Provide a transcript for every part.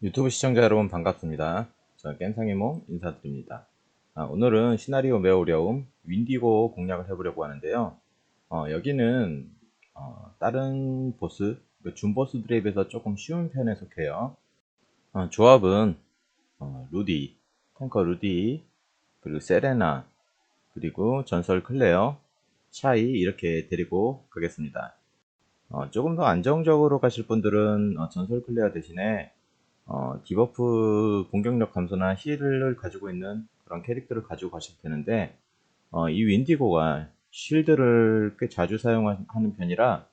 유튜브 시청자 여러분 반갑습니다. 저는 깸상이몽 인사드립니다. 아, 오늘은 시나리오 매우 어려움 윈디고 공략을 해보려고 하는데요. 어, 여기는 어, 다른 보스, 그 준보스들에 비해서 조금 쉬운 편에 속해요. 어, 조합은 어, 루디, 탱커 루디, 그리고 세레나, 그리고 전설 클레어, 샤이 이렇게 데리고 가겠습니다. 어, 조금 더 안정적으로 가실 분들은 어, 전설 클레어 대신에 어, 디버프 공격력 감소나 힐을 가지고 있는 그런 캐릭터를 가지고 가셔도 되는데 어, 이 윈디고가 쉴드를 꽤 자주 사용하는 편이라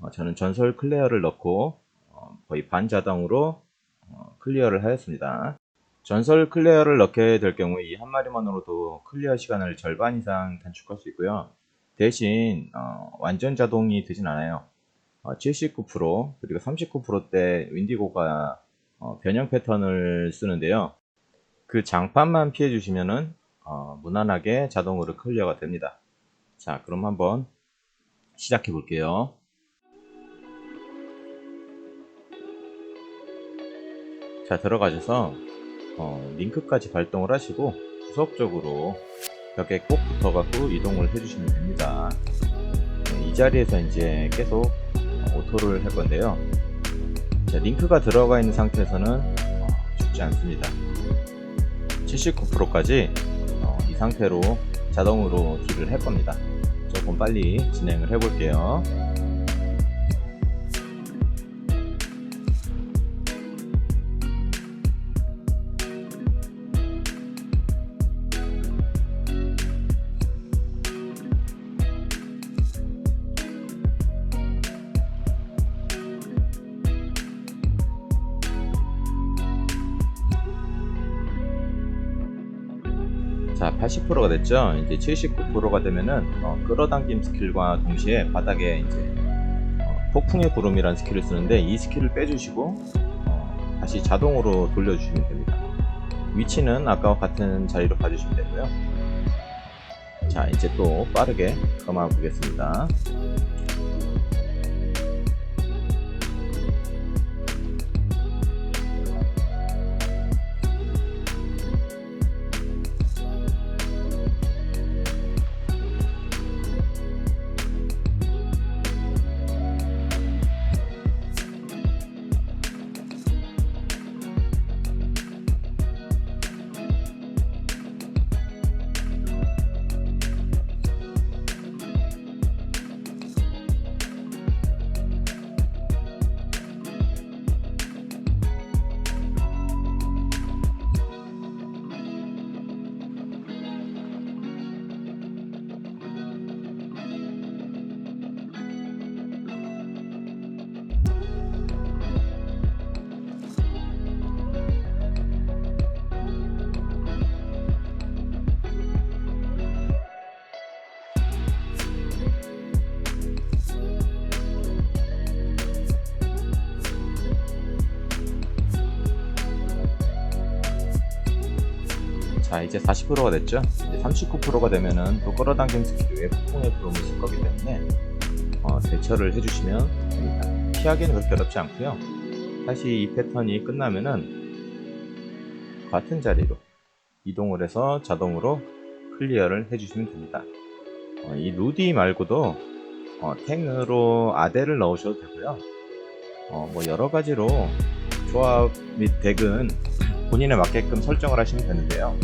어, 저는 전설 클레어를 넣고 어, 거의 반자동으로 어, 클리어를 하였습니다. 전설 클레어를 넣게 될 경우에 이 한 마리만으로도 클리어 시간을 절반 이상 단축할 수 있고요. 대신 어, 완전 자동이 되진 않아요. 어, 79% 그리고 39%대 윈디고가 어, 변형 패턴을 쓰는데요. 그 장판만 피해 주시면은 어, 무난하게 자동으로 클리어가 됩니다. 자, 그럼 한번 시작해 볼게요. 자, 들어가셔서 어, 링크까지 발동을 하시고 구석적으로 벽에 꼭 붙어갖고 이동을 해주시면 됩니다. 네, 이 자리에서 이제 계속 어, 오토를 할 건데요. 자, 링크가 들어가 있는 상태에서는 어, 죽지 않습니다. 79%까지 어, 이 상태로 자동으로 딜을 할 겁니다. 조금 빨리 진행을 해볼게요. 자, 80%가 됐죠? 이제 79%가 되면은 어, 끌어당김 스킬과 동시에 바닥에 이제 어, 폭풍의 구름이라는 스킬을 쓰는데 이 스킬을 빼주시고 어, 다시 자동으로 돌려주시면 됩니다. 위치는 아까와 같은 자리로 봐주시면 되고요. 자, 이제 또 빠르게 감아 보겠습니다. 자 이제 40%가 됐죠? 이제 39%가 되면은 또 끌어당김 스킬 외에 폭풍의 구름을 쓸 거기 때문에 어, 대처를 해주시면 됩니다. 피하기는 그렇게 어렵지 않고요. 다시 이 패턴이 끝나면은 같은 자리로 이동을 해서 자동으로 클리어를 해주시면 됩니다. 어, 이 루디 말고도 어, 탱으로 아델을 넣으셔도 되고요. 어, 뭐 여러 가지로 조합 및 덱은 본인에 맞게끔 설정을 하시면 되는데요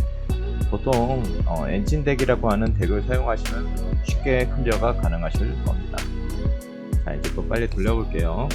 보통 어, 엔진 덱이라고 하는 덱을 사용하시면 쉽게 클리어가 가능하실 겁니다. 자 이제 또 빨리 돌려볼게요.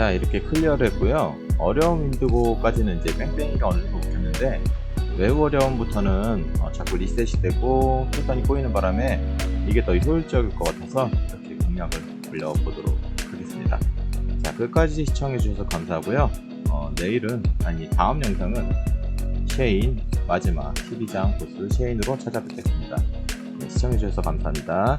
자 이렇게 클리어를 했고요. 어려운 윈드고까지는 이제 뺑뺑이가 어느 정도 붙였는데 매우 어려움부터는 어, 자꾸 리셋이 되고 패턴이 꼬이는 바람에 이게 더 효율적일 것 같아서 이렇게 공략을 올려보도록 하겠습니다. 자 끝까지 시청해 주셔서 감사하고요. 어, 내일은 아니 다음 영상은 쉐인 마지막 12장 보스 쉐인으로 찾아뵙겠습니다. 네, 시청해 주셔서 감사합니다